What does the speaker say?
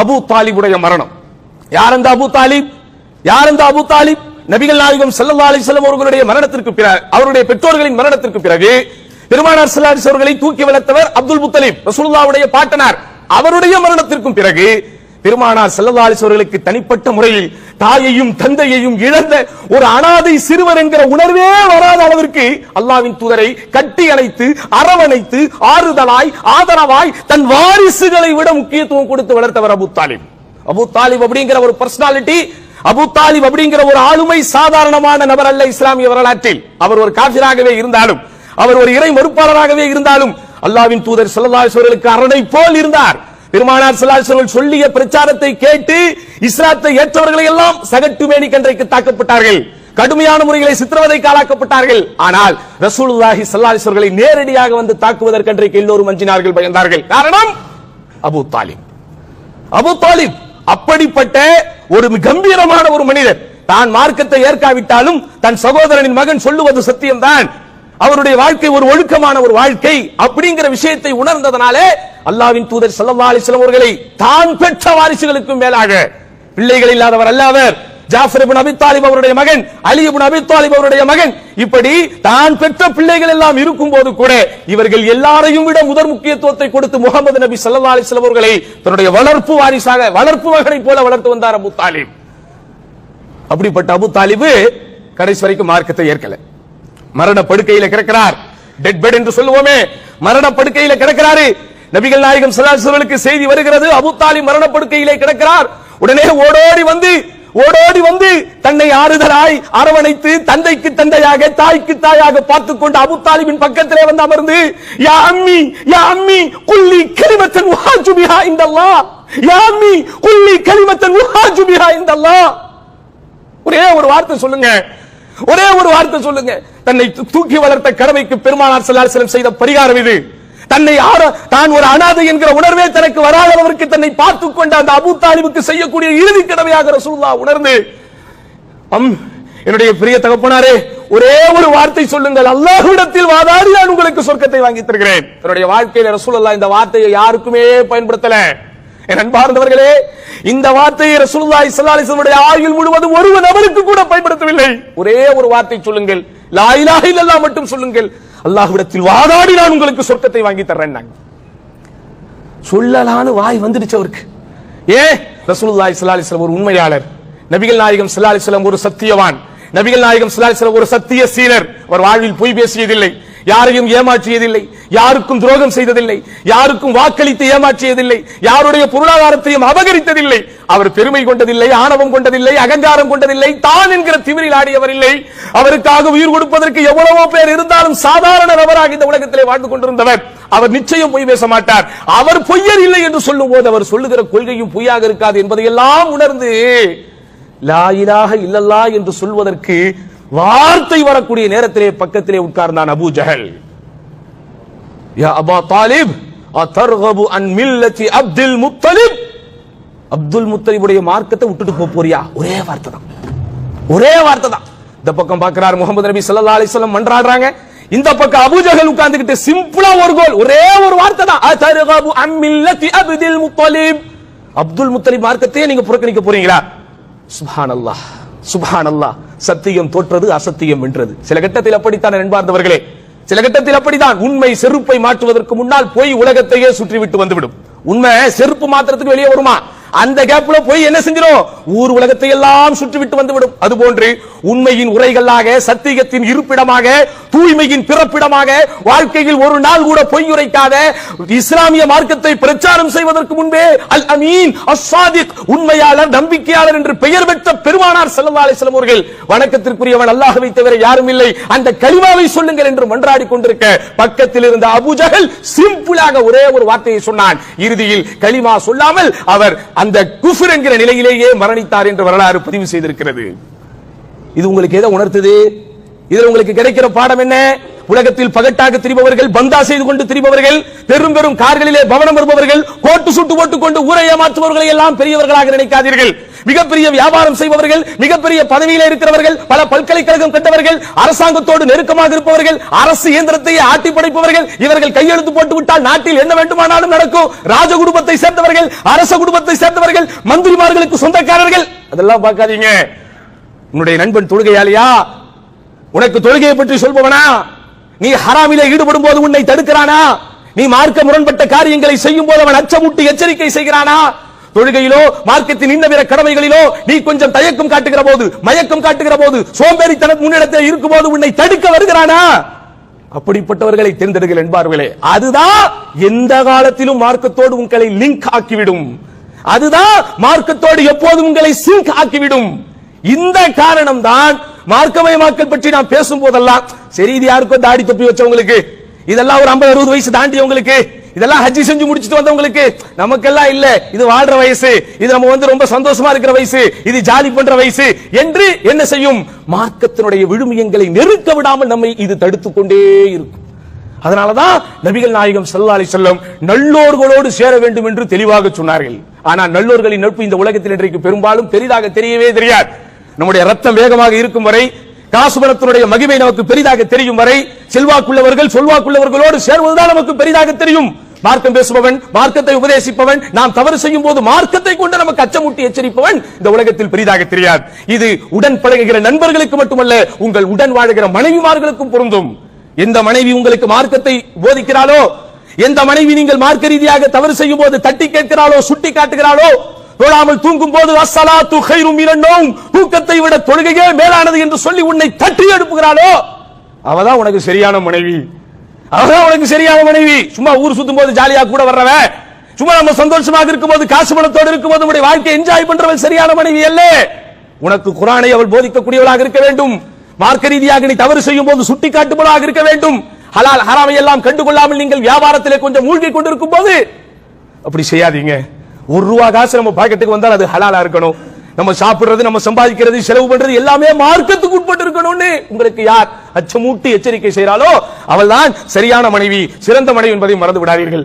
அபு தாலிபுடைய மரணம். யார் அந்த அபு தாலிப்? யார் அந்த அபு தாலிப்? நபிகள் நாயகம் செல்லல்லா அலைஹி அவர்களுடைய மரணத்திற்கு பிறகு அவருடைய பெற்றோர்களின் மரணத்திற்கு பிறகு பெருமானார் ஸல்லல்லாஹு அவர்களை தூக்கி வளர்த்தவர் அப்துல் முத்தலிப் ரசூல்லாவுடைய பாட்டனார். அவருடைய மரணத்திற்கும் பிறகு பெருமானார் செல்லல்லா அலைஹி அவர்களுக்கு தனிப்பட்ட முறையில் தாயையும் தந்தையையும் இழந்த ஒரு அனாதை சிறுவர் என்கிற உணர்வே வராத அளவிற்கு அல்லாவின் தூதரை கட்டி அணைத்து அரவணைத்து ஆறுதலாய் ஆதரவாய் தன் வாரிசுகளை விட முக்கியத்துவம் கொடுத்து வளர்த்தவர் அபு தாலிப். அபு தாலிப் அப்படிங்கிற ஒரு பர்சனாலிட்டி அபு தாலிப் அப்படிங்கிற ஒரு ஆளுமை சாதாரணமான நபர் அல்ல இஸ்லாமிய வரலாற்றில். அவர் ஒரு காபிராகவே இருந்தாலும் அவர் ஒரு இறை மறுப்பாளராகவே இருந்தாலும் அல்லாவின் தூதர் ஸல்லல்லாஹு அரணை போல் இருந்தார். பெருமானார் சிலாசர்கள் சொல்லிய பிரச்சாரத்தை கேட்டு இஸ்லாத்தை ஏற்றவர்களை எல்லாம் சகட்டு மேனி கன்றைக்கு தாக்கப்பட்டார்கள். கடுமையான முறைகளை சித்திரவதைக்கு ஆளாக்கப்பட்டார்கள். ஆனால் ரசூலுல்லாஹி ஸல்லல்லாஹு நேரடியாக வந்து தாக்குவதற்கன்றைக்கு எல்லோரும் அஞ்சினார்கள் பயந்தார்கள். காரணம் அபு தாலிப். அபு தாலிப் அப்படிப்பட்ட ஒரு கம்பீரமான ஒரு மனிதர். தான் மார்க்கத்தை ஏற்காவிட்டாலும் தன் சகோதரனின் மகன் சொல்லுவது சத்தியம்தான். அவருடைய வாழ்க்கை ஒரு ஒழுக்கமான ஒரு வாழ்க்கை அப்படிங்கிற விஷயத்தை உணர்ந்ததனாலே அல்லாவின் தூதர் ஸல்லல்லாஹு அலைஹி அவர்களை தான் பெற்ற வாரிசுகளுக்கும் மேலாக. பிள்ளைகள் இல்லாதவர் அல்ல ஜாஃபர் இபின் அபி தாலிப் அவருடைய மகன் அலி இபின் அபி தாலிப் அவருடைய மகன். இப்படி தான் பெற்ற பிள்ளைகள் எல்லாம் இருக்கும் போது கூட இவர்கள் எல்லாரையும் விட முதல் முக்கியத்துவத்தை கொடுத்து முகமது நபி சல்லா அலைஹி அவர்களை தன்னுடைய வளர்ப்பு வாரிசாக வளர்ப்பு மகனை போல வளர்த்து வந்தார் அபு தாலிப். அப்படிப்பட்ட அபு தாலிபு கடைசி வரைக்கும் மார்க்கத்தை ஏற்கல. மரண படுக்கையில கிடக்கிறார். டெட் பெட் என்று சொல்லுவோமே. மரண படுக்கையில கிடக்கிறாரு. நபிகள் நாயகம் ஸல்லல்லாஹு செய்தி வருகிறது. அபுத்தாலி மரண படுக்கையிலே கிடக்கிறார். உடனே ஓடோடி வந்து ஓடோடி வந்து தன்னை ஆறுதலாய் அரவணைத்து தந்தைக்கு தந்தையாக தாய்க்கு தாயாக பார்த்துக் கொண்டு அபுத்தாலிபின் பக்கத்திலே வந்து அமர்ந்து யா அம்மி யா அம்மி குல்லி கலிமத்தன் உஹாஜு பிஹா இந்தல்லாஹ் யா அம்மி குல்லி கலிமத்தன் உஹாஜு பிஹா இந்தல்லாஹ் ஒரே ஒரு வார்த்தை சொல்லுங்க. ஒரே ஒரு வார்த்தை சொல்லுங்க. தன்னை தூக்கி வளர்த்த கடமைக்கு பெருமானார் செல்லார் அலைஹி செய்த பரிகாரம் இது. தன்னை ஆர தான் ஒரு அனாதை என்கிற உணர்வே தனக்கு வராதவருக்கு தன்னை பார்த்து கொண்ட அந்த அபு தாலிபுக்கு செய்யக்கூடிய இறுதி கடமையாக ரசூல்லா உணர்ந்து அம் என்னுடைய பிரிய தகப்பனாரே ஒரே ஒரு வார்த்தை சொல்லுங்கள். அல்லாஹ்விடத்தில் வாதாடி நான் உங்களுக்கு சொர்க்கத்தை வாங்கி தருகிறேன். என்னுடைய வாழ்க்கையில ரசூல் இந்த வார்த்தையை யாருக்குமே பயன்படுத்தல. அன்பார்ந்தவர்களே இந்த வார்த்தையை ரசூலுல்லாஹி ஸல்லல்லாஹு அலைஹி ஆயுள் முழுவதும் ஒரு நபருக்கு கூட பயன்படுத்தவில்லை. ஒரே ஒரு வார்த்தை சொல்லுங்கள். லா இலாஹ இல்லல்லாஹ் மட்டும் சொல்லுங்கள். அல்லாஹ்விடத்தில் வாதாடி நான் உங்களுக்கு சொர்க்கத்தை வாங்கி தர்றேன் சொல்லலான்னு வாய் வந்துடுச்சு அவருக்கு. ஏ ரசூலுல்லாஹி ஸல்லல்லாஹு அலைஹி ஒரு உண்மையாளர். நபிகள் நாயகம் ஸல்லல்லாஹு அலைஹி ஒரு சத்தியவான். நபிகள் நாயகம் ஸல்லல்லாஹு அலைஹி ஒரு சத்திய சீனர் அவர் வாழ்வில் பொய் பேசியதில்லை. யாரையும் ஏமாற்றியதில்லை. யாருக்கும் துரோகம் செய்ததில்லை. யாருக்கும் வாக்களித்து ஏமாற்றியதில்லை. யாருடைய பொருளாதாரத்தையும் அபகரித்ததில்லை. அவர் பெருமை கொண்டதில்லை ஆணவம் கொண்டதில்லை அகங்காரம் கொண்டதில்லை தான் என்கிற திமிரில் ஆடியவர் இல்லை அவருக்காக உயிர் கொடுப்பதற்கு எவ்வளவோ பேர் இருந்தாலும் சாதாரண நபராக இந்த உலகத்திலே வாழ்ந்து கொண்டிருந்தவர். அவர் நிச்சயம் பொய் பேச மாட்டார். அவர் பொய்யர் இல்லை என்று சொல்லும் போது அவர் சொல்லுகிற கொள்கையும் பொய்யாக இருக்காது என்பதையெல்லாம் உணர்ந்து லாயிலாக இல்லல்லா என்று சொல்வதற்கு வார்த்தை வரக்கூடிய நேரத்திலே பக்கத்திலே உட்கார்ந்தான் அபு ஜஹல். யா அபா தாலிப் அத்தர்கபு அன் மில்லத்தி அப்துல் முத்தலிப். அப்துல் முத்தலிபுடைய மார்க்கத்தை விட்டுட்டு போக போறியா? ஒரே வார்த்தை தான். ஒரே வார்த்தை தான். இந்த பக்கம் பார்க்கிறார் முகமது நபி சல்லா அலைஹி மன்றாடுறாங்க. இந்த பக்கம் அபுஜகல் உட்கார்ந்துகிட்டு சிம்பிளா ஒரு கோல் ஒரே ஒரு வார்த்தை தான். அத்தர்கபு அன் மில்லத்தி அப்துல் முத்தலிப். அப்துல் முத்தலிப் மார்க்கத்தையே நீங்க புறக்கணிக்க போறீங்களா? சுப்ஹானல்லாஹ் சுப்ஹானல்லாஹ். சத்தியம் தோற்றது அசத்தியம் வென்றது. சில கட்டத்தில் அப்படித்தான் நண்பார்ந்தவர்களே சில கட்டத்தில் அப்படித்தான் உண்மை செருப்பை மாற்றுவதற்கு முன்னால் போய் உலகத்தையே சுற்றி விட்டு வந்துவிடும். உண்மை செருப்பு மாத்திரத்துக்கு வெளியே வருமா? அந்த கேப்ல போய் என்ன செஞ்சிடும் ஊர் உலகத்தை எல்லாம் சுற்றிவிட்டு வந்துவிடும். அதுபோன்று உண்மையின் உரைகளாக சத்தியத்தின் இருப்பிடமாக தூய்மையின் பிறப்பிடமாக வாழ்க்கையில் ஒரு நாள் கூட பொய் உரைக்காத இஸ்லாமிய மார்க்கத்தை பிரச்சாரம் செய்வதற்கு முன்பே அல் அமீன் அஸ்ஸாதிக் உண்மையாளர் நம்பிக்கையாளர் என்று பெயர் பெற்ற பெருமானார் ஸல்லல்லாஹு அலைஹி அவர்கள் வணக்கத்திற்குரியவன் அல்லாஹ்வை தவிர யாரும் இல்லை. அந்த கலிமாவை சொல்லுங்கள் என்று மன்றாடி கொண்டிருக்க பக்கத்தில் இருந்த அபுஜகல் சிம்பிளாக ஒரே ஒரு வார்த்தையை சொன்னான். இறுதியில் கலிமா சொல்லாமல் அவர் அந்த குஃபர் என்கிற நிலையிலேயே மரணித்தார் என்று வரலாறு பதிவு செய்திருக்கிறது. இது உங்களுக்கு எதை உணர்த்துது? இதில் உங்களுக்கு கிடைக்கிற பாடம் என்ன? உலகத்தில் பகட்டாக திரிபவர்கள் பந்தா செய்து கொண்டு திரிபவர்கள் பெரும் பெரும் கார்களிலே பவனம் வருபவர்கள் கோட்டு சுட்டு போட்டுக் கொண்டு ஊரை ஏமாற்றுபவர்களை எல்லாம் பெரியவர்களாக நினைக்காதீர்கள். மிகப்பெரிய வியாபாரம் செய்பவர்கள் மிகப்பெரிய பதவியில இருக்கிறவர்கள் பல பல்கலைக்கழகம் கண்டவர்கள் அரசாங்கத்தோடு நெருக்கமாக இருப்பவர்கள் அரசு இயந்திரத்தையே ஆட்டி படைப்பவர்கள் இவர்கள் கையெழுத்து போட்டு விட்டால் நாட்டில் என்ன வேண்டுமானாலும் நடக்கும். ராஜ குடும்பத்தை சேர்ந்தவர்கள் அரச குடும்பத்தை சேர்ந்தவர்கள் மந்திரிமார்களுக்கு சொந்தக்காரர்கள். அதெல்லாம் பார்க்காதீங்க. உன்னுடைய நண்பன் தொழுகையாளியா? உனக்கு தொழுகையை பற்றி சொல்பவனா? நீ ஹராமிலே ஈடுபடும் போது உன்னை தடுக்கிறானா? நீ மார்க்க முரண்பட்ட காரியங்களை செய்யும் போது அவன் அச்சமூட்டி எச்சரிக்கை செய்கிறானா? தொழுகையிலோ மார்க்கத்தின் இந்த பிற கடமைகளிலோ நீ கொஞ்சம் தயக்கம் காட்டுகிற போது மயக்கம் காட்டுகிற போது சோம்பேறித்தனம் முன்னிடத்தில் இருக்கும் போது உன்னை தடுக்க வருகிறானா? அப்படிப்பட்டவர்களை தேர்ந்தெடுங்கள் என்பார்களே. அதுதான் எந்த காலத்திலும் மார்க்கத்தோடு உங்களை லிங்க் ஆக்கிவிடும். அதுதான் மார்க்கத்தோடு எப்போதும் உங்களை சிங்க் ஆக்கிவிடும். இந்த காரணம் தான் மார்க்கமயமாக்கல் பற்றி நாம் பேசும் போதெல்லாம் சரி இது யாருக்கும் தாடி தொப்பி வச்சவங்களுக்கு இதெல்லாம் ஒரு 50 அறுபது வயசு தாண்டியவங்களுக்கு இதெல்லாம் ஹஜ்ஜி செஞ்சு முடிச்சிட்டு வந்தவங்களுக்கு நமக்கெல்லாம் இல்ல. இது வாழ்ற வயசு. இது நம்ம வந்து ரொம்ப சந்தோஷமா இருக்கிற வயசு. இது ஜாலி பண்ற வயசு என்று என்ன செய்யும்? மார்க்கத்தினுடைய விழுமியங்களை நெருக்க விடாமல் நம்மை இது தடுத்து கொண்டே இருக்கும். அதனாலதான் நபிகள் நாயகம் செல்லாலி செல்லும் நல்லோர்களோடு சேர வேண்டும் என்று தெளிவாக சொன்னார்கள். ஆனா நல்லோர்களின் நட்பு இந்த உலகத்தில் இன்றைக்கு பெரும்பாலும் பெரிதாக தெரியவே தெரியாது. நம்முடைய ரத்தம் வேகமாக இருக்கும் வரை காசுபரத்தினுடைய மகிமை நமக்கு பெரிதாக தெரியும் வரை செல்வாக்குள்ளவர்கள் சொல்வாக்குள்ளவர்களோடு சேர்வதுதான் நமக்கு பெரிதாக தெரியும். மார்க்கம் பேசுபவன் மார்க்கத்தை உபதேசிப்பவன் நாம் தவறு செய்யும் போது மார்க்கத்தை கொண்டு நமக்கு அச்சமூட்டி எச்சரிப்பவன் இந்த உலகத்தில் பெரிதாக தெரியாது. இது உடன் பழகுகிற நண்பர்களுக்கு மட்டுமல்ல உங்கள் உடன் வாழுகிற மனைவிமார்களுக்கும் பொருந்தும். எந்த மனைவி உங்களுக்கு மார்க்கத்தை போதிக்கிறாளோ எந்த மனைவி நீங்கள் மார்க்க ரீதியாக தவறு செய்யும் போது தட்டி கேட்கிறாளோ சுட்டி காட்டுகிறாளோ தொழாமல் தூங்கும் போது அசலா கைரும் மினன்னோம் தூக்கத்தை விட தொழுகையே மேலானது என்று சொல்லி உன்னை தட்டி எழுப்புகிறாளோ அவதான் உனக்கு சரியான மனைவி. அவதான் உனக்கு சரியான மனைவி. சும்மா ஊர் சுத்தும் போது ஜாலியா கூட வர்றவன். சும்மா நம்ம சந்தோஷமாக இருக்கும்போது காசு பணத்தோடு இருக்கும்போது நம்முடைய வாழ்க்கை என்ஜாய் பண்றவன் சரியான மனைவி அல்ல. உனக்கு குரானை அவள் போதிக்கக்கூடியவளாக இருக்க வேண்டும். மார்க்க ரீதியாக நீ தவறு செய்யும் போது சுட்டி காட்டுபவளாக இருக்க வேண்டும். ஹலால் ஹராமை எல்லாம் கண்டுகொள்ளாமல் நீங்கள் வியாபாரத்திலே கொஞ்சம் மூழ்கி கொண்டிருக்கும் போது அப்படி செய்யாதீங்க. ஒரு ரூபா காசு நம்ம பாக்கெட்டுக்கு வந்தால் அது ஹலாலா இருக்கணும். நம்ம சாப்பிடுறது நம்ம சம்பாதிக்கிறது செலவு பண்றது எல்லாமே மார்க்கத்துக்கு உட்பட்டு இருக்கணும்னு உங்களுக்கு யார் அச்சமூட்டி எச்சரிக்கை செய்கிறாளோ அவள்தான் சரியான மனைவி சிறந்த மனைவி என்பதை மறந்து விடாதீர்கள்.